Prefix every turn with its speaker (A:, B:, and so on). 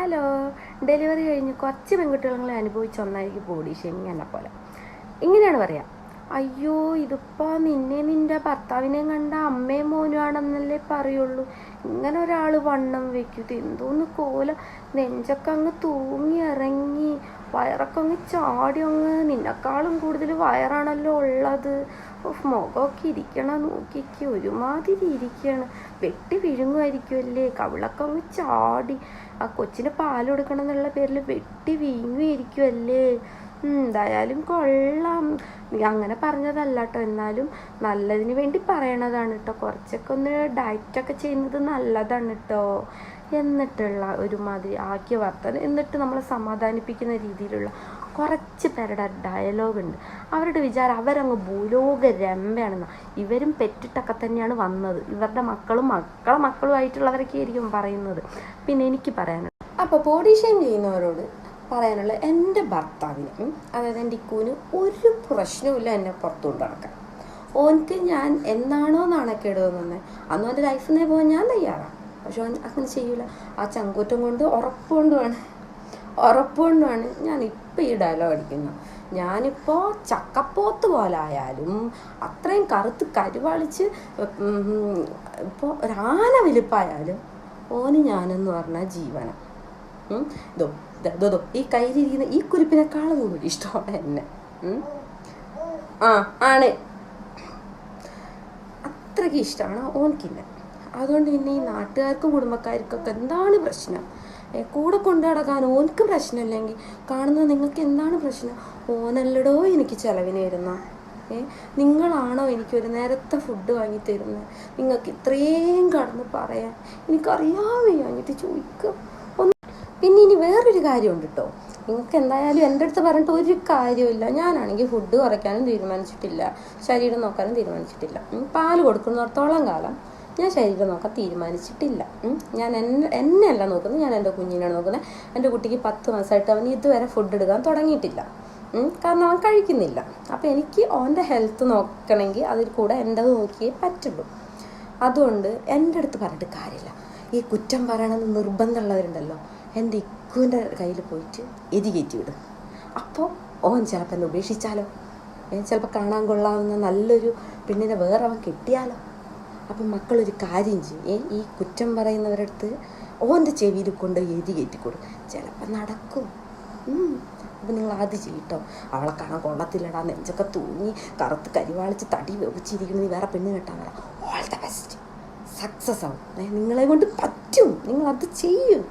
A: Hello delivery കഴിഞ്ഞ് കുറച്ച് പെൺകുട്ടികളെ അനുഭവിച്ച ഒന്നായിരിക്കും ബോഡി ഷേമിങ് എന്നെ പോലെ. ഇങ്ങനെയാണ് പറയാം. അയ്യോ ഇതിപ്പോൾ നിന്നെ നിന്റെ ഭർത്താവിനെയും കണ്ട അമ്മയും മോനുമാണെന്നല്ലേ പറയുള്ളൂ. ഇങ്ങനെ ഒരാൾ വണ്ണം വെക്കും ഇത് എന്തോന്ന് കോലം. നെഞ്ചൊക്കെ അങ്ങ് തൂങ്ങി വയറൊക്കെ ഒന്ന് ചാടി അങ്ങ് നിന്നെക്കാളും കൂടുതൽ വയറാണല്ലോ ഉള്ളത്. മുഖമൊക്കെ ഇരിക്കണ നോക്കിക്ക് ഒരുമാതിരി ഇരിക്കുകയാണ് വെട്ടി വിഴുങ്ങുമായിരിക്കുമല്ലേ കവിളൊക്കെ അങ്ങ് ചാടി. ആ കൊച്ചിന് പാൽ കൊടുക്കണം എന്നുള്ള പേരിൽ വെട്ടി വീങ്ങുമായിരിക്കുമല്ലേ എന്തായാലും കൊള്ളാം. നീ അങ്ങനെ പറഞ്ഞതല്ല കേട്ടോ എന്നാലും നല്ലതിന് വേണ്ടി പറയണതാണ് കേട്ടോ കുറച്ചൊക്കെ ഒന്ന് ഡയറ്റൊക്കെ ചെയ്യുന്നത് നല്ലതാണ് കേട്ടോ എന്നിട്ടുള്ള ഒരുമാതിരി ആക്കിയ വർത്തനം എന്നിട്ട് നമ്മളെ സമാധാനിപ്പിക്കുന്ന രീതിയിലുള്ള കുറച്ച് പേരുടെ ഡയലോഗ് ഉണ്ട്. അവരുടെ വിചാരം അവരങ്ങ് ഭൂലോക രമ്പയാണെന്ന്. ഇവരും പെറ്റിട്ടൊക്കെ തന്നെയാണ് വന്നത്. ഇവരുടെ മക്കളും മക്കളെ മക്കളുമായിട്ടുള്ളവരൊക്കെ ആയിരിക്കും പറയുന്നത്. പിന്നെ എനിക്ക് പറയാനുള്ളത്. അപ്പോൾ ബോഡി ഷെയിം ചെയ്യുന്നവരോട് പറയാനുള്ള എന്റെ ഭർത്താവിന് അതായത് എന്റെ ഇക്കുവിന് ഒരു പ്രശ്നവുമില്ല എന്നെ പുറത്തു കൊണ്ട് നടക്കാൻ. ഓൻക്ക് ഞാൻ എന്താണോ നാണക്കേട് തോന്നുന്നത് അന്ന് എന്റെ ലൈഫിൽ നിന്നേ പോകാൻ ഞാൻ തയ്യാറാണ്. പക്ഷെ ഓൻ അങ്ങനെ ചെയ്യൂല. ആ ചങ്കൂറ്റം കൊണ്ട് ഉറപ്പുകൊണ്ടുമാണ് ഉറപ്പുകൊണ്ടുമാണ് ഞാൻ ഇപ്പം ഈ ഡയലോഗ് അടിക്കുന്നത്. ഞാനിപ്പോൾ ചക്കപ്പോത്ത് പോലായാലും അത്രയും കറുത്ത് കരുവാളിച്ച് ഇപ്പോൾ ഒരാന വലിപ്പായാലും ഓന് ഞാനെന്ന് പറഞ്ഞാൽ ജീവനം. ഉം. ദോ ഈ കയ്യിലിരിക്കുന്ന ഈ കുരിപ്പിനെക്കാളും കൂടുതൽ ഇഷ്ടമാണ് എന്നെ ആ ആണ്. അത്രയ്ക്ക് ഇഷ്ടമാണ് ഓൻക്കിന്നെ. അതുകൊണ്ട് പിന്നെ ഈ നാട്ടുകാർക്കും കുടുംബക്കാർക്കൊക്കെ എന്താണ് പ്രശ്നം? കൂടെ കൊണ്ടു നടക്കാൻ ഓൻക്ക് പ്രശ്നമില്ലെങ്കിൽ കാണുന്നത് നിങ്ങൾക്ക് എന്താണ് പ്രശ്നം? ഓനല്ലടോ എനിക്ക് ചിലവിന് വരുന്ന ഏ നിങ്ങളാണോ എനിക്ക് ഒരു നേരത്തെ ഫുഡ് വാങ്ങി തരുന്നത്? നിങ്ങൾക്ക് ഇത്രയും കടന്ന് പറയാൻ എനിക്കറിയാമേ വാങ്ങിയിട്ട് ചോദിക്കുക പിന്നെ ഇനി വേറൊരു കാര്യമുണ്ട് കേട്ടോ നിങ്ങൾക്ക് എന്തായാലും എന്റെ അടുത്ത് പറഞ്ഞിട്ട് ഒരു കാര്യമില്ല ഞാനാണെങ്കിൽ ഫുഡ് കുറയ്ക്കാനും തീരുമാനിച്ചിട്ടില്ല. ശരീരം നോക്കാനും തീരുമാനിച്ചിട്ടില്ല. പാൽ കൊടുക്കുന്നിടത്തോളം കാലം ഞാൻ ശരീരം നോക്കാൻ തീരുമാനിച്ചിട്ടില്ല. ഞാൻ എന്നെ എന്നെയല്ല നോക്കുന്നത്. ഞാൻ എന്റെ കുഞ്ഞിനാണ് നോക്കുന്നത്. എന്റെ കുട്ടിക്ക് പത്ത് മാസമായിട്ട് അവന് ഇതുവരെ ഫുഡ് എടുക്കാൻ തുടങ്ങിയിട്ടില്ല. കാരണം അവൻ കഴിക്കുന്നില്ല. അപ്പോൾ എനിക്ക് ഓന്റെ ഹെൽത്ത് നോക്കണമെങ്കിൽ അതിൽ കൂടെ എന്റെത് നോക്കിയേ പറ്റുള്ളൂ. അതുകൊണ്ട് എന്റെ അടുത്ത് പറഞ്ഞിട്ട് കാര്യമില്ല. ഈ കുറ്റം പറയണമെന്ന് നിർബന്ധമുള്ളവരുണ്ടല്ലോ. എന്റെ ഇക്കുവിന്റെ കയ്യിൽ പോയിട്ട് എതി കയറ്റി വിടും. അപ്പോൾ ഓൻ ചിലപ്പോൾ എന്നെ ഉപേക്ഷിച്ചാലോ? ചിലപ്പോൾ കാണാൻ കൊള്ളാവുന്ന നല്ലൊരു പെണ്ണിനെ വേറെ അവൻ കിട്ടിയാലോ? അപ്പം മക്കളൊരു കാര്യം ചെയ്യും. ഈ കുറ്റം പറയുന്നവരുടെ അടുത്ത് ഓന്റെ ചെവിയിൽ കൊണ്ട് എരി കയറ്റിക്കൊടും ചിലപ്പോൾ നടക്കും. അപ്പം നിങ്ങൾ ആദ്യം ചെയ്യട്ടോ. അവളെ കാണാൻ കൊള്ളത്തില്ലടാ. നെഞ്ചൊക്കെ തൂങ്ങി കറുത്ത് കരിവാളിച്ച് തടി വെച്ചിരിക്കണ നീ വേറെ പെണ്ണ് കെട്ടാൻ വേണം ഓൾ ദ ബെസ്റ്റ് സക്സസ് ആവും. നിങ്ങളെ കൊണ്ട് പറ്റും. നിങ്ങളത് ചെയ്യും.